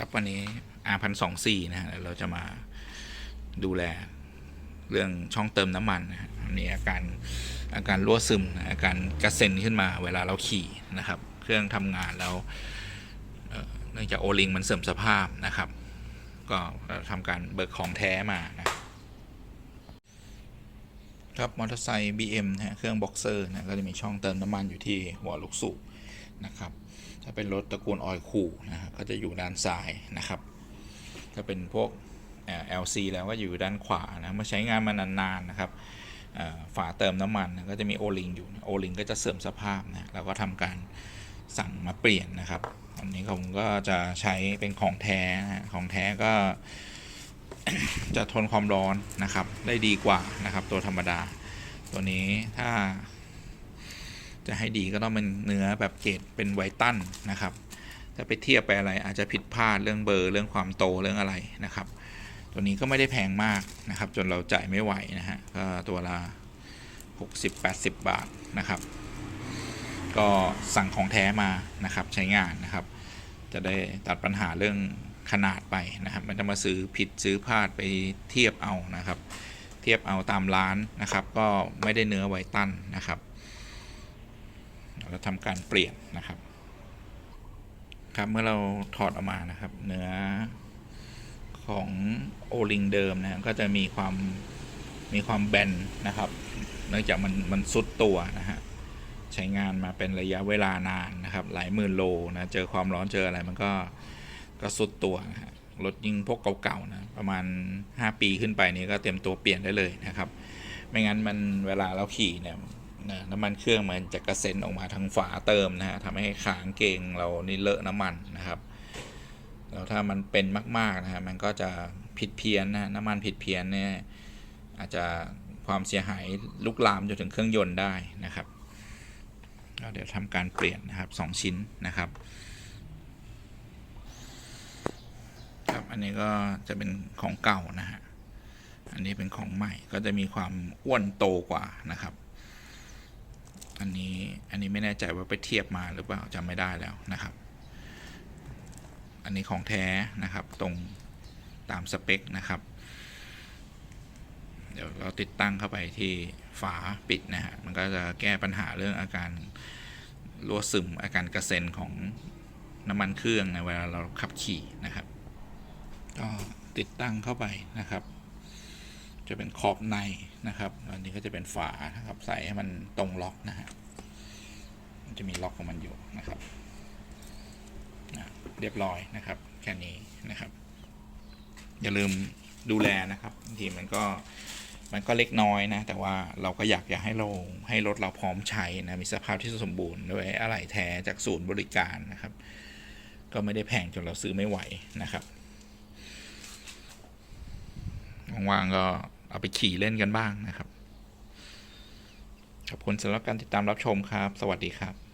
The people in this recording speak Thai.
ครับวันนี้ R พันสองสี่นะฮะเราจะมาดูแลเรื่องช่องเติมน้ำมันนะฮะอันนี้อาการอาการรั่วซึมนะอาการกระเซ็นขึ้นมาเวลาเราขี่นะครับ เครื่องทำงานแล้วเอ่อเนื่องจากโอลิงมันเสื่อมสภาพนะครับ ก็ทำการเบิกของแท้มานะครับมอเตอร์ไซค์ BM นะฮะเครื่องบ็อกเซอร์นะก็จะมีช่องเติมน้ำมันอยู่ที่หัวลูกสูบ นะครับ ถ้าเป็นรถตระกูลออยคูนะฮะก็จะอยู่ด้านซ้ายนะครับ ถ้าเป็นพวกเอ่อ LC แล้วก็อยู่ด้านขวานะเมื่อใช้งานมานานๆนะครับฝาเติมน้ำมันก็จะมีโอลิงอยู่โอลิงก็จะเสื่อมสภาพนะเราก็ทำการสั่งมาเปลี่ยนนะครับอันนี้ผมก็จะใช้เป็นของแท้ของแท้ก็จะทนความร้อนนะครับ ได้ดีกว่านะครับ ตัวธรรมดา ตัวนี้ถ้า จะให้ดีก็ต้องเป็นเนื้อแบบเกรดเป็นไวตันนะครับถ้าไปเทียบไปอะไรอาจจะผิดพลาดเรื่องเบอร์เรื่องความโตเรื่องอะไรนะครับ ตัวนี้ก็ไม่ได้แพงมากนะครับ จนเราจ่ายไม่ไหวนะฮะก็ตัวละ60-80 บาทนะครับ ก็สั่งของแท้มานะครับใช้งานนะครับ จะได้ตัดปัญหาเรื่องขนาดไปนะครับมันจะมาซื้อผิดซื้อพลาดไปเทียบเอานะครับ เทียบเอาตามร้านนะครับ ก็ไม่ได้เนื้อไวตันนะครับ เราทำการเปลี่ยนนะครับ ครับเมื่อเราถอดออกมานะครับ เนื้อของโอลิงเดิมนะก็จะมีความมีความแบนนะครับเนื่องจากมันมันซุดตัวนะฮะใช้งานมาเป็นระยะเวลานานนะครับ หลายหมื่นโลนะเจอความร้อนเจออะไรมันก็ก็ซุดตัวนะฮะรถยิ่งพวกเก่าๆนะประมาณ 5 ปีขึ้นไปนี้ก็เตรียมตัวเปลี่ยนได้เลยนะครับ ไม่งั้นมันเวลาเราขี่เนี่ย นะน้ำมันเครื่องมันจะกระเซ็นออกมาทางฝาเติมนะฮะทำให้ขางเกงเรานี่เลอะน้ำมันนะครับแล้วถ้ามันเป็นมากๆนะฮะมันก็จะผิดเพี้ยนนะฮะน้ำมันผิดเพี้ยนเนี่ยอาจจะความเสียหายลุกลามจนถึงเครื่องยนต์ได้นะครับเราเดี๋ยวทำการเปลี่ยนนะครับสองชิ้นนะครับครับอันนี้ก็จะเป็นของเก่านะฮะอันนี้เป็นของใหม่ก็จะมีความอ้วนโตกว่านะครับ อันนี้อันนี้ไม่แน่ใจว่าไปเทียบมาหรือเปล่าจำไม่ได้แล้วนะครับ อันนี้ของแท้นะครับตรงตามสเปคนะครับ เดี๋ยวเราติดตั้งเข้าไปที่ฝาปิดนะฮะมันก็จะแก้ปัญหาเรื่องอาการรั่วซึมอาการกระเซ็นของน้ำมันเครื่องในเวลาเราขับขี่นะครับก็ติดตั้งเข้าไปนะครับ จะเป็นขอบในนะครับ อันนี้ก็จะเป็นฝานะครับ ใส่ให้มันตรงล็อกนะฮะมันจะมีล็อกของมันอยู่นะครับนะเรียบร้อยนะครับ แค่นี้นะครับ อย่าลืมดูแลนะครับบางทีมันก็มันก็เล็กน้อยนะ แต่ว่าเราก็อยากอยากให้เราให้รถเราพร้อมใช้นะ มีสภาพที่สมบูรณ์ด้วยอะไหล่แท้จากศูนย์บริการนะครับ ก็ไม่ได้แพงจนเราซื้อไม่ไหวนะครับว่างๆก็ เอาไปขี่เล่นกันบ้างนะครับ ขอบคุณสำหรับการติดตามรับชมครับ สวัสดีครับ